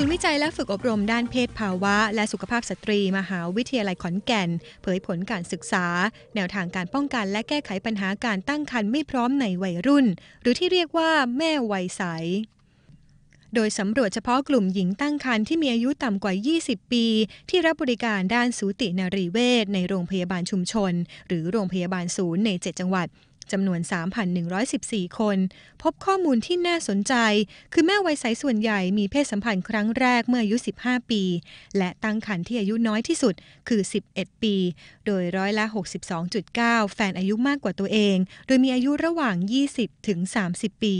ศูนย์วิจัยและฝึกอบรมด้านเพศภาวะ และสุขภาพสตรี มหาวิทยาลัยขอนแก่น เผยผลการศึกษา แนวทางการป้องกันและแก้ไขปัญหาการตั้งครรภ์ไม่พร้อมในวัยรุ่น หรือที่เรียกว่าแม่วัยใสโดยสำรวจเฉพาะกลุ่มหญิงตั้งครรภ์ที่มีอายุต่ำกว่า 20 ปี ที่รับบริการด้านสูตินารีเวชในโรงพยาบาลชุมชน หรือโรงพยาบาลศูนย์ใน 7 จังหวัด จำนวน 3,114 คน พบข้อมูลที่น่าสนใจ คือแม่วัยใสส่วนใหญ่มีเพศสัมพันธ์ครั้งแรกเมื่ออายุ 15 ปี และตั้งครรภ์ที่อายุน้อยที่สุดคือ 11 ปี โดยร้อยละ 62.9 แฟนอายุมากกว่าตัวเอง โดยมีอายุระหว่าง 20 ถึง 30 ปี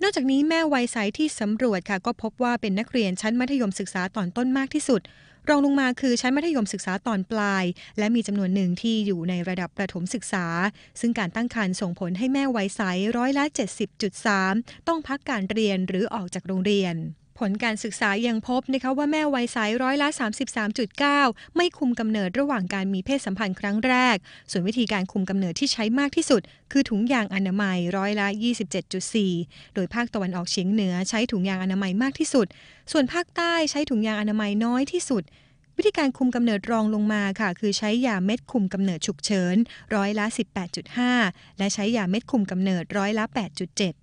นอกจากนี้แม่วัยใสที่สำรวจค่ะก็พบว่าเป็นนักเรียนชั้นมัธยมศึกษาตอนต้นมากที่สุด รองลงมาคือชั้นมัธยมศึกษาตอนปลาย และมีจำนวนหนึ่งที่อยู่ในระดับประถมศึกษา ซึ่งการตั้งครรภ์ส่งผลให้แม่ไวยใสร้อยละ 70.3 ต้องพักการเรียนหรือออกจากโรงเรียน ผลการศึกษายังพบนะคะว่าแม่วัยใสร้อยละ 33.9 ไม่คุมกำเนิดระหว่างการมีเพศสัมพันธ์ครั้งแรก ส่วนวิธีการคุมกำเนิดที่ใช้มากที่สุด คือถุงยางอนามัยร้อยละ 27.4 โดยภาคตะวันออกเฉียงเหนือใช้ถุงยางอนามัยมากที่สุด ส่วนภาคใต้ใช้ถุงยางอนามัยน้อยที่สุดวิธีการคุมกำเนิดรองลงมาค่ะ คือใช้ยาเม็ดคุมกำเนิดฉุกเฉินร้อยละ 18.5 และใช้ยาเม็ดคุมกำเนิดร้อยละ 8.7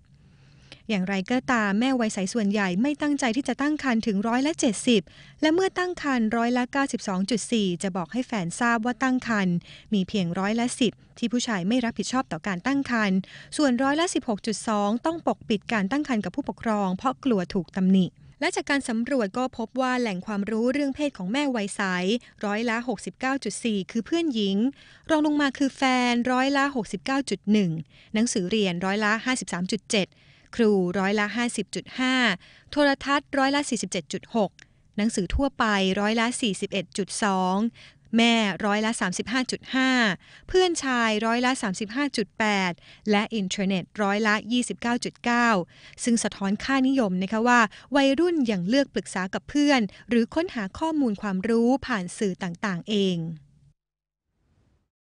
อย่างไรก็ตามแม่วัยใสส่วนใหญ่ไม่ตั้งใจที่จะตั้งครรภ์ถึงร้อยละ 70 และเมื่อตั้งครรภ์ร้อยละ 92.4 จะบอกให้แฟนทราบว่าตั้งครรภ์มีเพียงร้อยละ 10 ที่ผู้ชายไม่รับผิดชอบต่อการตั้งครรภ์ส่วนร้อยละ 16.2 ต้องปกปิดการตั้งครรภ์กับผู้ปกครอง เพราะกลัวถูกตำหนิและจากการสำรวจก็พบว่าแหล่งความรู้เรื่องเพศของแม่วัยใสร้อยละ 69.4 คือเพื่อนหญิง รองลงมาคือแฟนร้อยละ 69.1 หนังสือเรียนร้อยละ 53.7 ครูร้อยละ 50.5 โทรทัศน์ร้อยละ 47.6 หนังสือทั่วไปร้อยละ 41.2 แม่ร้อยละ 35.5 เพื่อนชายร้อยละ 35.8 และอินเทอร์เน็ตร้อยละ 29.9 ซึ่งสะท้อนค่านิยมนะคะว่า วัยรุ่นยังเลือกปรึกษากับเพื่อน หรือค้นหาข้อมูลความรู้ผ่านสื่อต่างๆ เอง